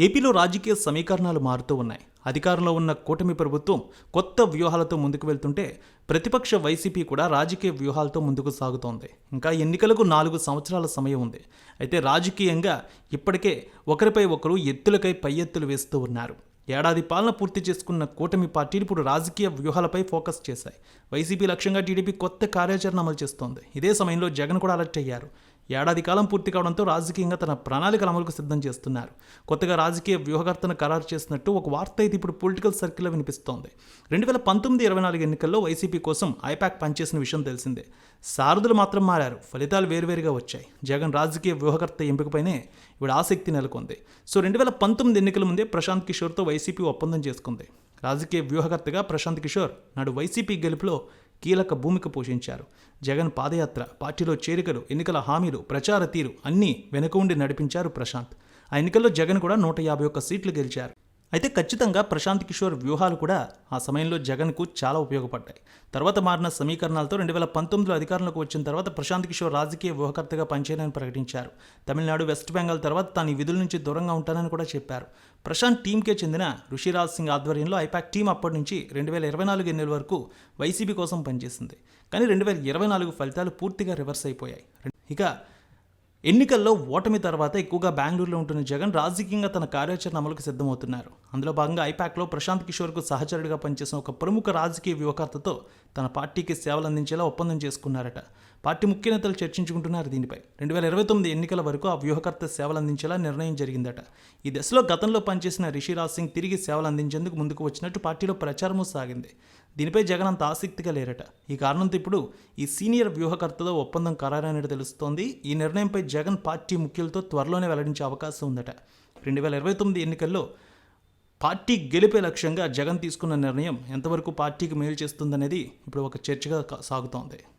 ఏపీలో రాజకీయ సమీకరణాలు మారుతూ ఉన్నాయి. అధికారంలో ఉన్న కూటమి ప్రభుత్వం కొత్త వ్యూహాలతో ముందుకు వెళ్తుంటే ప్రతిపక్ష వైసీపీ కూడా రాజకీయ వ్యూహాలతో ముందుకు సాగుతోంది. ఇంకా ఎన్నికలకు నాలుగు సంవత్సరాల సమయం ఉంది. అయితే రాజకీయంగా ఇప్పటికే ఒకరిపై ఒకరు ఎత్తులకై పై ఎత్తులు వేస్తూ ఉన్నారు. ఏడాది పాలన పూర్తి చేసుకున్న కూటమి పార్టీలు ఇప్పుడు రాజకీయ వ్యూహాలపై ఫోకస్ చేశాయి. వైసీపీ లక్ష్యంగా టీడీపీ కొత్త కార్యాచరణ అమలు చేస్తోంది. ఇదే సమయంలో జగన్ కూడా అలర్ట్ అయ్యారు. ఏడాది కాలం పూర్తి కావడంతో రాజకీయంగా తన ప్రణాళికల అమలుకు సిద్ధం చేస్తున్నారు. కొత్తగా రాజకీయ వ్యూహకర్తను ఖరారు చేసినట్టు ఒక వార్త అయితే ఇప్పుడు పొలిటికల్ సర్కిల్లో వినిపిస్తోంది. రెండు వేల పంతొమ్మిది ఇరవై నాలుగు ఎన్నికల్లో వైసీపీ కోసం ఐపాక్ పనిచేసిన విషయం తెలిసిందే. సారథులు మాత్రం మారారు. ఫలితాలు వేరువేరుగా వచ్చాయి. జగన్ రాజకీయ వ్యూహకర్త ఎంపికపైనే ఇప్పుడు ఆసక్తి నెలకొంది. సో రెండు వేల పంతొమ్మిది ఎన్నికల ముందే ప్రశాంత్ కిషోర్తో వైసీపీ ఒప్పందం చేసుకుంది. రాజకీయ వ్యూహకర్తగా ప్రశాంత్ కిషోర్ నాడు వైసీపీ గెలుపులో కీలక భూమిక పోషించారు. జగన్ పాదయాత్ర పార్టీలో చేరికలు ఎన్నికల హామీలు ప్రచార తీరు అన్నీ వెనుక ఉండి నడిపించారు ప్రశాంత్. ఆ ఎన్నికల్లో జగన్ కూడా నూట యాభై ఒక్క సీట్లు గెలిచారు. అయితే ఖచ్చితంగా ప్రశాంత్ కిషోర్ వ్యూహాలు కూడా ఆ సమయంలో జగన్కు చాలా ఉపయోగపడ్డాయి. తర్వాత మారిన సమీకరణాలతో రెండు వేల పంతొమ్మిదిలో అధికారంలోకి వచ్చిన తర్వాత ప్రశాంత్ కిషోర్ రాజకీయ వ్యూహకర్తగా పనిచేయాలని ప్రకటించారు. తమిళనాడు వెస్ట్ బెంగాల్ తర్వాత తాను ఈ విధుల నుంచి దూరంగా ఉంటానని కూడా చెప్పారు. ప్రశాంత్ టీంకే చెందిన ఋషిరాజ్ సింగ్ ఆధ్వర్యంలో ఐపాక్ టీం అప్పటి నుంచి రెండు వేల ఇరవై నాలుగు ఎన్నికల వరకు వైసీపీ కోసం పనిచేసింది. కానీ రెండు వేల ఇరవై నాలుగు ఫలితాలు పూర్తిగా రివర్స్ అయిపోయాయి. ఇక ఎన్నికల్లో ఓటమి తర్వాత ఎక్కువగా బెంగళూరులో ఉంటున్న జగన్ రాజకీయంగా తన కార్యాచరణ అమలుకు సిద్ధమవుతున్నారు. అందులో భాగంగా ఐపాక్లో ప్రశాంత్ కిషోర్కు సహచరుడిగా పనిచేసిన ఒక ప్రముఖ రాజకీయ వ్యూహకర్తతో తన పార్టీకి సేవలు అందించేలా ఒప్పందం చేసుకున్నారట. పార్టీ ముఖ్య నేతలు చర్చించుకుంటున్నారు దీనిపై. రెండు వేల ఇరవై తొమ్మిది ఎన్నికల వరకు ఆ వ్యూహకర్త సేవలు అందించేలా నిర్ణయం జరిగిందట. ఈ దశలో గతంలో పనిచేసిన రిషిరాజ్ సింగ్ తిరిగి సేవలు అందించేందుకు ముందుకు వచ్చినట్టు పార్టీలో ప్రచారము సాగింది. దీనిపై జగన్ అంత ఆసక్తిగా లేరట. ఈ కారణంతో ఇప్పుడు ఈ సీనియర్ వ్యూహకర్తతో ఒప్పందం ఖరారైనట్టు తెలుస్తోంది. ఈ నిర్ణయంపై జగన్ పార్టీ ముఖ్యులతో త్వరలోనే వెల్లడించే అవకాశం ఉందట. రెండు వేల ఇరవై తొమ్మిది ఎన్నికల్లో పార్టీ గెలిపే లక్ష్యంగా జగన్ తీసుకున్న నిర్ణయం ఎంతవరకు పార్టీకి మేలు చేస్తుందనేది ఇప్పుడు ఒక చర్చగా సాగుతోంది.